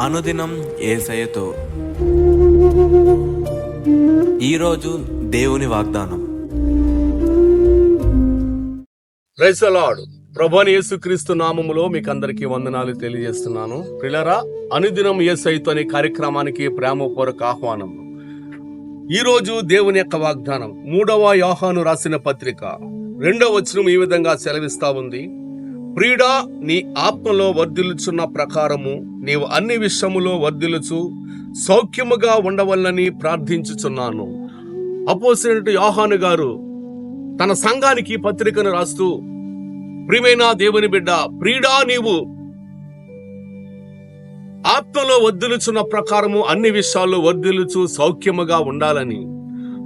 అనుదినం ఏసయతో ఈరోజు దేవుని వాగ్దానం. రైసలాడు ప్రభాని యేసుక్రీస్తు నామములో మీకు అందరికీ వందనాలు తెలియజేస్తున్నాను. ప్రిలరా అనుదినం ఏసైతో అనే కార్యక్రమానికి ప్రేమపూర్వక ఆహ్వానం. ఈరోజు దేవుని యొక్క వాగ్దానం. మూడవ యోహాను రాసిన పత్రిక. రెండవ వచనం ఈ విధంగా సెలవిస్తా ఉంది. ప్రీడా నీ ఆత్మలో వర్ధిల్చున్న ప్రకారము నీవు అన్ని విషయములో వర్ధిల్లుచు సౌఖ్యముగా ఉండవల్లని ప్రార్థించుచున్నాను. అపోసినట్టు యోహాను గారు తన సంఘానికి పత్రికను రాస్తూ ప్రియమైన దేవుని బిడ్డ ప్రీడా నీవు ఆత్మలో వర్ధిల్లుచున్న ప్రకారము అన్ని విషయాల్లో వర్ధిల్లుచు సౌఖ్యముగా ఉండాలని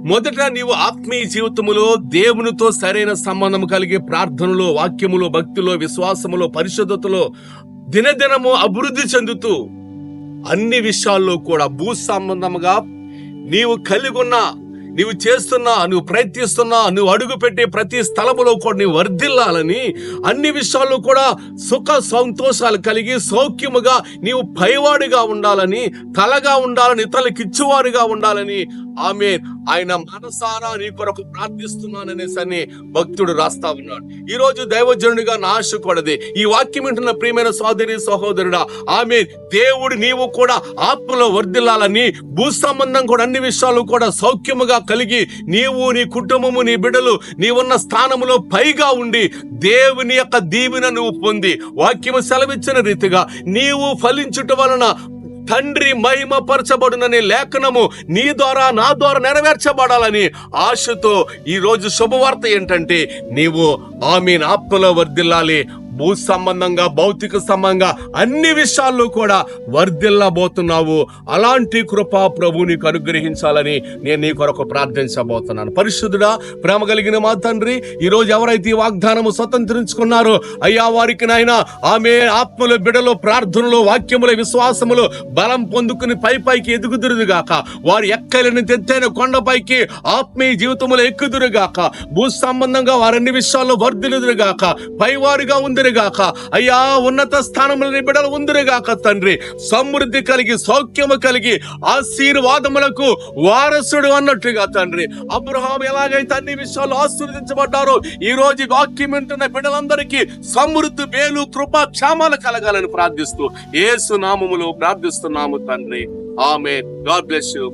మొదట నీవు ఆత్మీయ జీవితములో దేవునితో సరైన సంబంధం కలిగి ప్రార్థనలో వాక్యములో భక్తిలో విశ్వాసములో పరిశుద్ధతలో దినదినము అభివృద్ధి చెందుతూ అన్ని విషయాల్లో కూడా భూ సంబంధముగా నీవు కలిగి ఉన్న నీవు చేస్తున్నా నువ్వు ప్రయత్నిస్తున్నా నువ్వు అడుగుపెట్టే ప్రతి స్థలములో కూడా నీవు వర్ధిల్లాలని అన్ని విషయాల్లో కూడా సుఖ సంతోషాలు కలిగి సౌఖ్యముగా నీవు పైవాడిగా ఉండాలని తలగా ఉండాలని ఇతరులకు ఇచ్చేవారుగా ఉండాలని ఆమె ఆయన మనసారా నీ కొరకు ప్రార్థిస్తున్నాననేసి అని భక్తుడు రాస్తా ఉన్నాడు. ఈ రోజు దైవజనుడిగా నా ఆశ ఈ వాక్యం వింటున్న ప్రియమైన సోదరి సహోదరుడా ఆమె దేవుడు నీవు కూడా ఆత్మలో వర్ధిల్లాలని భూ సంబంధం కూడా అన్ని విషయాలు కూడా సౌఖ్యముగా కలిగి నీవు నీ కుటుంబము నీ బిడ్డలు నీవున్న స్థానములో పైగా ఉండి దేవుని యొక్క దీవెన నువ్వు పొంది వాక్యము సెలవిచ్చిన రీతిగా నీవు ఫలించుట వలన తండ్రి మహిమపరచబడునని లేఖనము నీ ద్వారా నా ద్వారా నెరవేర్చబడాలని ఆశతో ఈరోజు శుభవార్త ఏంటంటే నీవు ఆమె ఆత్మలో వర్ధిల్లాలి భూ సంబంధంగా భౌతిక సంబంధంగా అన్ని విషయాల్లో కూడా వర్ధిల్లబోతున్నావు. అలాంటి కృప ప్రభు నీకు అనుగ్రహించాలని నేను నీ కొరకు ప్రార్థించబోతున్నాను. పరిశుద్ధుడా ప్రేమ కలిగిన మా తండ్రి ఈ రోజు ఎవరైతే ఈ వాగ్దానము స్వతంత్రించుకున్నారో అయ్యా వారికి నాయన ఆమె ఆత్మల బిడలో ప్రార్థనలో వాక్యముల విశ్వాసములో బలం పొందుకుని పై పైకి ఎదుగుదురుగాక వారు ఎక్కలేని తెత్తైన కొండపైకి ఆత్మీయ జీవితములు ఎక్కుదురుగాక భూ సంబంధంగా వారన్ని విషయాల్లో వర్ధిలుదురుగాక పైవారుగా ఉంది ఉందిరుగాక. అయ్యా ఉన్నత స్థానముల బిడలు ఉందిరు తండ్రి. సమృద్ధి కలిగి సౌఖ్యము కలిగి ఆశీర్వాదములకు వారసుడు అన్నట్టుగా తండ్రి. అబ్రహాం ఎలాగైతే అన్ని విషయాలు ఆశీర్వదించబడ్డారో ఈ రోజు వాక్యం వింటున్న బిడ్డలందరికీ సమృద్ధి మేలు కృప క్షేమాలు కలగాలని ప్రార్థిస్తూ ఏసు నామములో ప్రార్థిస్తున్నాము తండ్రి. ఆమె గాడ్ బ్లెస్ యూ.